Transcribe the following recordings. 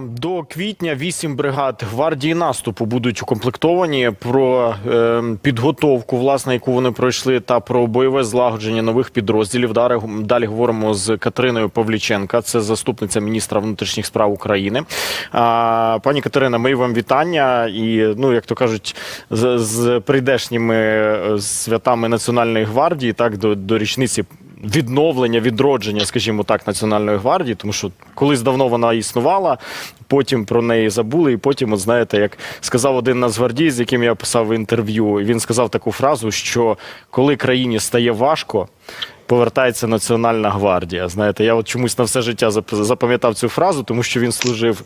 До квітня вісім бригад гвардії наступу будуть укомплектовані про е, підготовку, власне, яку вони пройшли, та про бойове злагодження нових підрозділів. Далі, далі говоримо з Катериною Павліченка, це заступниця міністра внутрішніх справ України. Пані Катерина, мої вам вітання. І ну, як то кажуть, з, з прийдешніми е, святами Національної гвардії, так до, до річниці відновлення, відродження, скажімо так, Національної гвардії, тому що колись давно вона існувала, потім про неї забули, і потім, от знаєте, як сказав один нацгвардій, з яким я писав інтерв'ю, він сказав таку фразу, що коли країні стає важко. Повертається Національна гвардія. Знаєте, я от чомусь на все життя зап- запам'ятав цю фразу, тому що він служив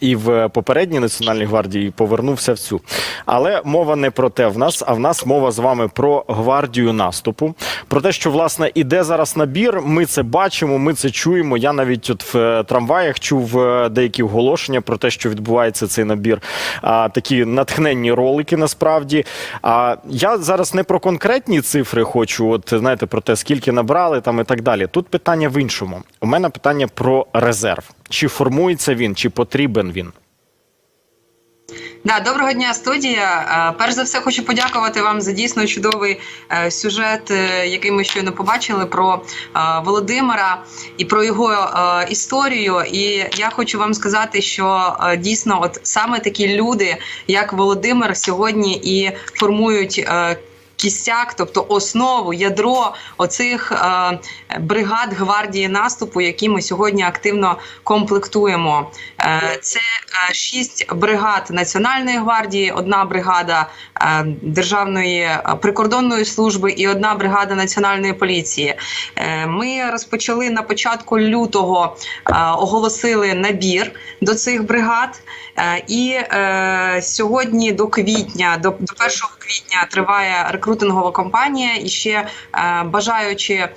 і в попередній національній гвардії повернувся в цю. Але мова не про те в нас, а в нас мова з вами про гвардію наступу. Про те, що власне іде зараз набір. Ми це бачимо, ми це чуємо. Я навіть от в е, трамваях чув е, деякі оголошення про те, що відбувається цей набір. А, такі натхненні ролики насправді. А я зараз не про конкретні цифри хочу, от знаєте, про те, скільки набрали там і так далі. Тут питання в іншому. У мене питання про резерв. Чи формується він, чи потрібен він? Да, доброго дня, студія. Е, Перш за все, хочу подякувати вам за дійсно чудовий е, сюжет, е, який ми щойно побачили про Володимира і про його історію. І я хочу вам сказати, що дійсно, от саме такі люди, як Володимир, сьогодні і формують. Кістяк, тобто основу, ядро оцих е, бригад гвардії наступу, які ми сьогодні активно комплектуємо. Е, це е, шість бригад Національної гвардії, одна бригада Державної прикордонної служби і одна бригада національної поліції. Ми розпочали на початку лютого, оголосили набір до цих бригад. І сьогодні до квітня, до, до 1 квітня триває рекрутингова компанія, і ще е, бажаючи, е,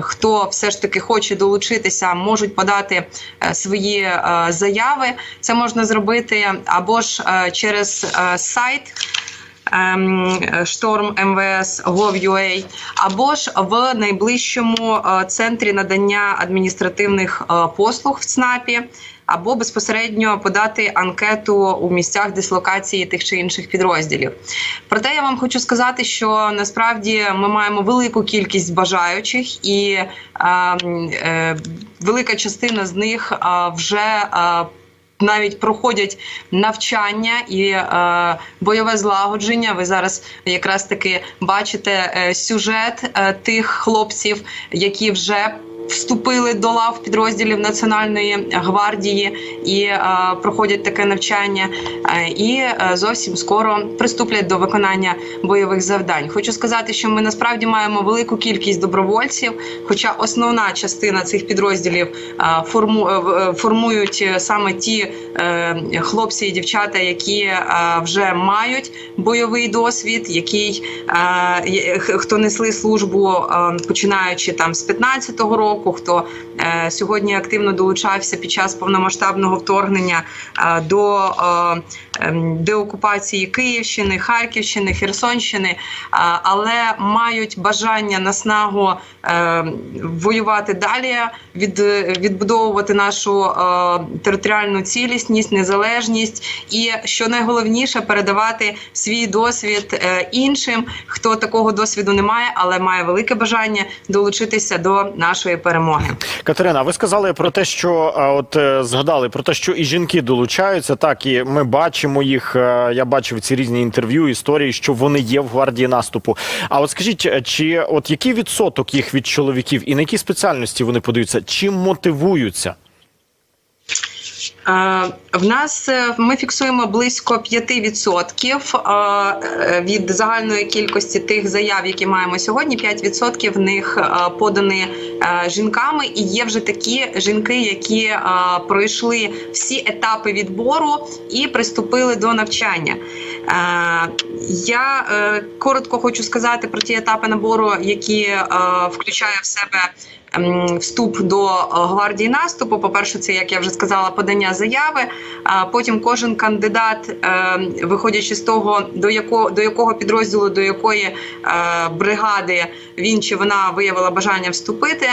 хто все ж таки хоче долучитися, можуть подати е, свої заяви. Це можна зробити або ж через сайт. Ем, Шторм МВС Gov.ua, або ж в найближчому е, центрі надання адміністративних е, послуг в ЦНАПі, або безпосередньо подати анкету у місцях дислокації тих чи інших підрозділів. Проте я вам хочу сказати, що насправді ми маємо велику кількість бажаючих, і е, е, велика частина з них е, вже е, навіть проходять навчання і е, бойове злагодження. Ви зараз якраз таки бачите е, сюжет е, тих хлопців, які вже вступили до лав підрозділів Національної гвардії і е, проходять таке навчання, е, і е, зовсім скоро приступлять до виконання бойових завдань. Хочу сказати, що ми насправді маємо велику кількість добровольців, хоча основна частина цих підрозділів форму, формують саме ті хлопці і дівчата, які вже мають бойовий досвід, який хто несли службу починаючи там з 15-го року, хто е, сьогодні активно долучався під час повномасштабного вторгнення е, до е, ем, деокупації Київщини, Харківщини, Херсонщини, але мають бажання наснагу воювати далі, від, відбудовувати нашу територіальну цілісність, незалежність і що найголовніше передавати свій досвід іншим, хто такого досвіду не має, але має велике бажання долучитися до нашої перемоги. Катерина, ви сказали про те, що от е, згадали про те, що і жінки долучаються. Так, і ми бачимо їх. е, Я бачив ці різні інтерв'ю, історії, що вони є в гвардії наступу. А от скажіть, е, чи от який відсоток їх від чоловіків і на які спеціальності вони подаються? Чим мотивуються? Е, В нас е, ми фіксуємо близько 5% е, від загальної кількості тих заяв, які маємо сьогодні. 5% в них подані жінками, і є вже такі жінки, які пройшли всі етапи відбору і приступили до навчання. Е, Я е, коротко хочу сказати про ті етапи набору, які е, включає в себе ем, вступ до гвардії наступу. По-перше, це як я вже сказала, подання заяви. А потім кожен кандидат, е, виходячи з того, до якого до якого підрозділу, до якої бригади він чи вона виявила бажання вступити.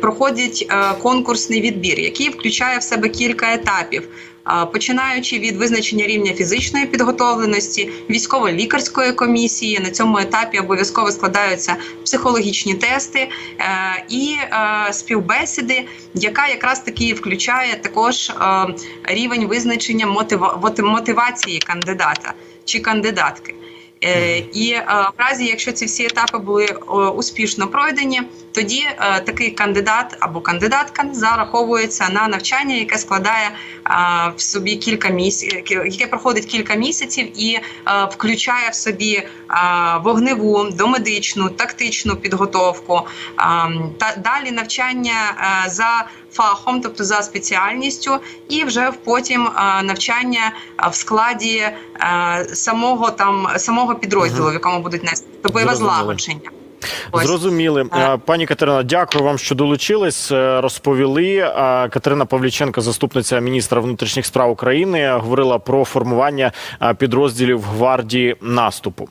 проходять е, конкурсний відбір, який включає в себе кілька етапів. Починаючи від визначення рівня фізичної підготовленості, військово-лікарської комісії на цьому етапі обов'язково складаються психологічні тести е, і е, співбесіди, яка якраз таки включає також е, рівень визначення мотива- мотивації кандидата чи кандидатки. Е, І е, в разі, якщо ці всі етапи були успішно пройдені, тоді е, такий кандидат або кандидатка зараховується на навчання, яке складає в собі кілька місяців, яке проходить кілька місяців і включає в собі вогневу, домедичну, тактичну підготовку, та далі навчання за фахом, тобто за спеціальністю, і вже потім е, навчання е, в складі е, самого там самого підрозділу, в якому будуть нести тобто злагодження. Зрозуміли. Пані Катерина, дякую вам, що долучились, розповіли. Катерина Павліченко, заступниця міністра внутрішніх справ України, говорила про формування підрозділів гвардії наступу.